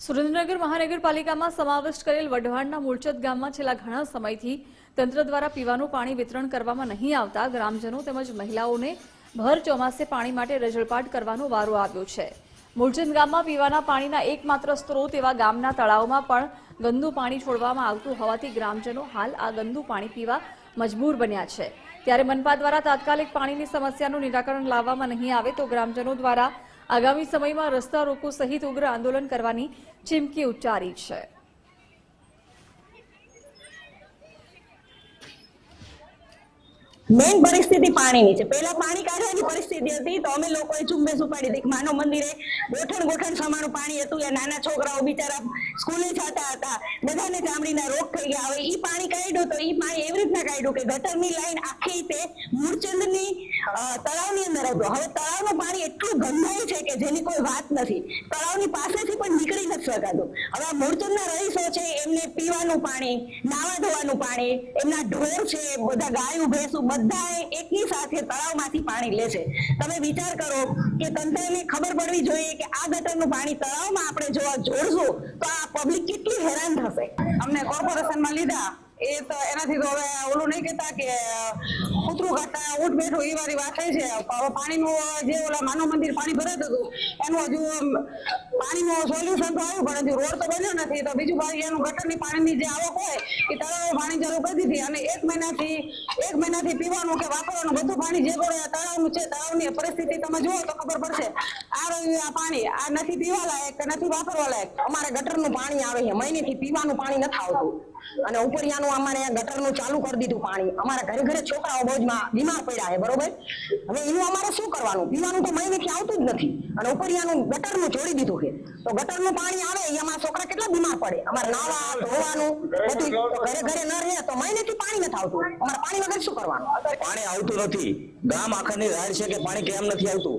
સુરેન્દ્રનગર મહાનગરપાલિકામાં સમાવિષ્ટ કરેલ વઢવાણના મૂળચત ગામમાં છેલ્લા ઘણા સમયથી તંત્ર દ્વારા પીવાનું પાણી વિતરણ કરવામાં નહીં આવતા ગ્રામજનો તેમજ મહિલાઓને ભર ચોમાસે પાણી માટે રજળપાટ કરવાનો વારો આવ્યો છે. મૂળચંદ ગામમાં પીવાના પાણીના એકમાત્ર સ્ત્રોત એવા ગામના તળાવમાં પણ ગંદુ પાણી છોડવામાં આવતું હોવાથી ગ્રામજનો હાલ આ ગંદુ પાણી પીવા મજબૂર બન્યા છે. ત્યારે મનપા દ્વારા તાત્કાલિક પાણીની સમસ્યાનું નિરાકરણ લાવવામાં નહીં આવે તો ગ્રામજનો દ્વારા આગામી સમયમાં રસ્તા રોકો સહિત ઉગ્ર આંદોલન કરવાની ચીમકી ઉચ્ચારી છે. મેઇન પરિસ્થિતિ પાણીની છે. પહેલા પાણી કાઢવાની પરિસ્થિતિ હતી તો અમે લોકોએ ઝુંબેશ ઉપાડી હતી માનવ મંદિરે ગોઠણ ગોઠણ સમાનું પાણી હતું. એ નાના છોકરાઓ બિચારા સ્કૂલે જતા હતા. બધાને ચામડીના રોગ થઈ ગયા. હવે એ પાણી કાઢ્યું તો એ પાણી એવી રીતના કાઢ્યું કે ગટરની લાઈન આખી તે મૂળચંદની અ, હતું હવે તળાવનું પાણી એટલું ગંધાયું છે કે જેની કોઈ વાત નથી. તળાવની પાસેથી પણ નીકળી નથી શકાતું. હવે આ મૂળચંદના રહીશો છે, એમને પીવાનું પાણી, નાવા ધોવાનું પાણી, એમના ઢોર છે, બધા ગાયું, ભેંસું બધા એકની સાથે તળાવમાંથી પાણી લે છે. તમે વિચાર કરો કે તંત્રને ખબર પડવી જોઈએ કે આ ગટરનું પાણી તળાવમાં આપણે જોવા જોડશું, તો આ પબ્લિક કેટલી હેરાન થશે. અમને કોર્પોરેશનમાં લીધા, એ તો એનાથી તો હવે ઓલું નહીં કહેતા કે કૂતરું કાઢતા ઊંટ બેઠું એ વાળી વાત થઈ છે. પાણીનું જે ઓલા માનવ મંદિર પાણી ભરાતું હતું, એનું હજુ પાણીનું સોલ્યુશન તો આવ્યું, પણ હજુ રોડ તો બન્યો નથી. તો બીજું ભાઈ, એનું ગટરની પાણીની જે આવક હોય, એ તળાવ પાણી ચાલુ કરી દીધી અને એક મહિનાથી એક મહિનાથી પીવાનું કે વાપરવાનું બધું પાણી જે કોઈ તળાવનું છે, તળાવની પરિસ્થિતિ તમે જુઓ તો ખબર પડશે. આ રહ્યું આ પાણી, આ નથી પીવા લાયક કે નથી વાપરવા લાયક અમારે ગટરનું પાણી આવે છે, મહિનેથી પીવાનું પાણી નથી આવતું. અને ઉપરિયાનું અમારે ગટરનું ચાલુ કરી દીધું પાણી. અમારા ઘરે ઘરે છોકરાઓ જ બીમાર પડ્યા છે, બરોબર? હવે એનું અમારે શું કરવાનું? પીવાનું તો મહિનેથી આવતું જ નથી. અને ઉપરિયાનું ગટરનું છોડી દીધું છે. તો ગટરનું પાણી આવે એ અમારા છોકરા કેટલા બીમાર પડે? અમારે નાવા, ધોવાનું બધું ઘરે ઘરે ન રહે, તો મહિનેથી પાણી નથી આવતું. અમારે પાણી વગર શું કરવાનું? પાણી આવતું નથી. ગામ આખાની રાડ છે કે પાણી કેમ નથી આવતું?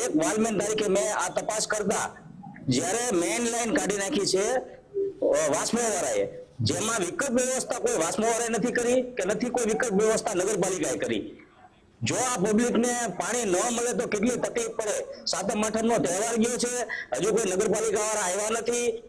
એક વાલમેન તારીખે મેં આ તપાસ કરતા, જ્યારે મેઇન લાઈન કાઢી નાખી છે વાસ્મોવાળાએ જેમાં વિકલ્પ વ્યવસ્થા કોઈ વાસ્મોવાળાએ નથી કરી કે નથી કોઈ વિકલ્પ વ્યવસ્થા નગરપાલિકાએ કરી. જો આ પબ્લિકને પાણી ન મળે તો કેટલી તકલીફ પડે? સાતમ આઠમ નો તહેવાર ગયો છે. હજુ કોઈ નગરપાલિકા વાળા આવ્યા નથી.